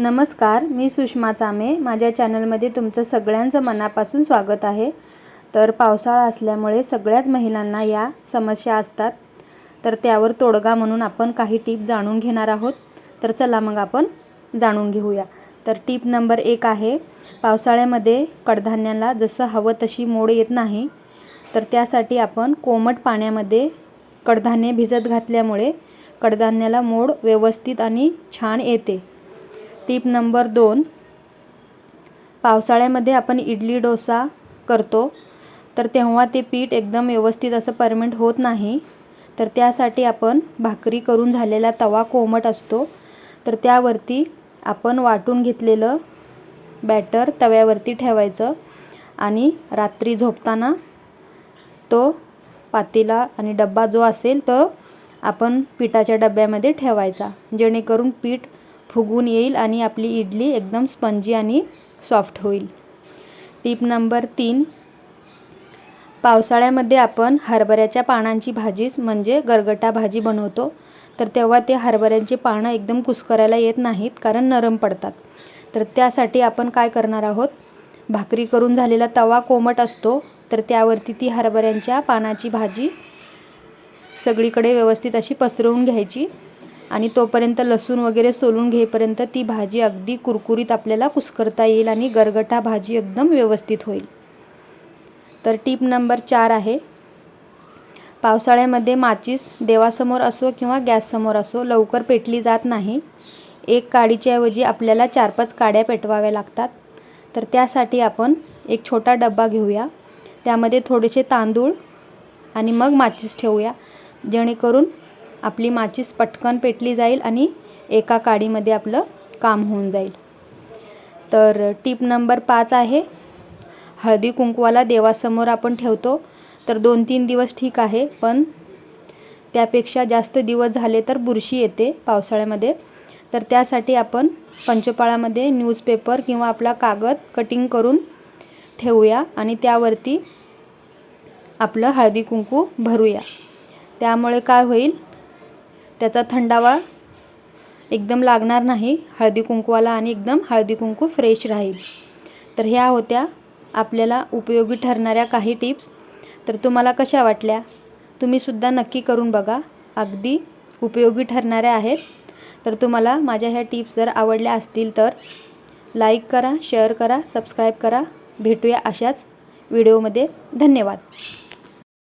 नमस्कार मी सुषमा चामे. माझ्या चॅनलमध्ये तुमचं सगळ्यांचं मनापासून स्वागत आहे. तर पावसाळा असल्यामुळे सगळ्याच महिलांना या समस्या असतात. तर त्यावर तोडगा म्हणून आपण काही टीप जाणून घेणार आहोत. तर चला मग आपण जाणून घेऊया. तर टीप नंबर एक आहे पावसाळ्यामध्ये कडधान्याला जसं हवं तशी मोड येत नाही. तर त्यासाठी आपण कोमट पाण्यामध्ये कडधान्य भिजत घातल्यामुळे कडधान्याला मोड व्यवस्थित आणि छान येते. टीप नंबर दोन. पावसाळ्यामध्ये आपण इडली डोसा करतो. तर तेव्हा ते पीठ एकदम व्यवस्थित असं परमेंट होत नाही. तर त्यासाठी आपण भाकरी करून झालेला तवा कोमट असतो. तर त्यावरती आपण वाटून घेतलेलं बॅटर तव्यावरती ठेवायचं आणि रात्री झोपताना तो पातेला आणि डब्बा जो असेल तो आपण पिठाच्या डब्यामध्ये ठेवायचा. जेणेकरून पीठ फुगून येईल आणि आपली इडली एकदम स्पंजी आणि सॉफ्ट होईल. टीप नंबर तीन. पावसाळ्यामध्ये आपण हरभऱ्याच्या पानांची भाजीच म्हणजे गरगटा भाजी बनवतो. तर तेव्हा ते हरभऱ्यांची पानं एकदम कुस्करायला येत नाहीत कारण नरम पडतात. तर त्यासाठी आपण काय करणार आहोत? भाकरी करून झालेला तवा कोमट असतो तर त्यावरती ती हरभऱ्यांच्या पानाची भाजी सगळीकडे व्यवस्थित अशी पसरवून घ्यायची. आणि तोपर्यंत लसूण वगैरे सोलून घेईपर्यंत ती भाजी अगदी कुरकुरीत आपल्याला कुस्करता येईल आणि गरगटा भाजी एकदम व्यवस्थित होईल. तर टीप नंबर चार आहे पावसाळ्यामध्ये माचीस देवासमोर असो किंवा गॅससमोर असो लवकर पेटली जात नाही. एक काडीच्या ऐवजी आपल्याला चार पाच काड्या पेटवाव्या लागतात. तर त्यासाठी आपण एक छोटा डब्बा घेऊया. त्यामध्ये थोडेसे तांदूळ आणि मग माचीस ठेवूया. जेणेकरून आपली माचीस पटकन पेटली जाईल आणि एका काडीमध्ये आपलं काम होऊन जाईल. तर टीप नंबर पाच आहे हळदी कुंकवाला देवासमोर आपण ठेवतो. तर दोन तीन दिवस ठीक आहे पण त्यापेक्षा जास्त दिवस झाले तर बुरशी येते पावसाळ्यामध्ये. तर त्यासाठी आपण पंचपाळामध्ये न्यूजपेपर किंवा आपला कागद कटिंग करून ठेवूया आणि त्यावरती आपलं हळदी कुंकू भरूया. त्यामुळे काय होईल त्याचा थंडावा एकदम लागणार नाही. हळदी कुंकवाला आणि एकदम हळदी कुंकू फ्रेश राहील. तर ह्या होत्या आपल्याला उपयोगी ठरणाऱ्या काही टिप्स तर तुम्हाला कशा वाटल्या? तुम्हीसुद्धा नक्की करून बघा. अगदी उपयोगी ठरणाऱ्या आहेत. तर तुम्हाला माझ्या ह्या टिप्स जर आवडल्या असतील तर लाईक करा शेअर करा सबस्क्राईब करा. भेटूया अशाच व्हिडिओमध्ये धन्यवाद.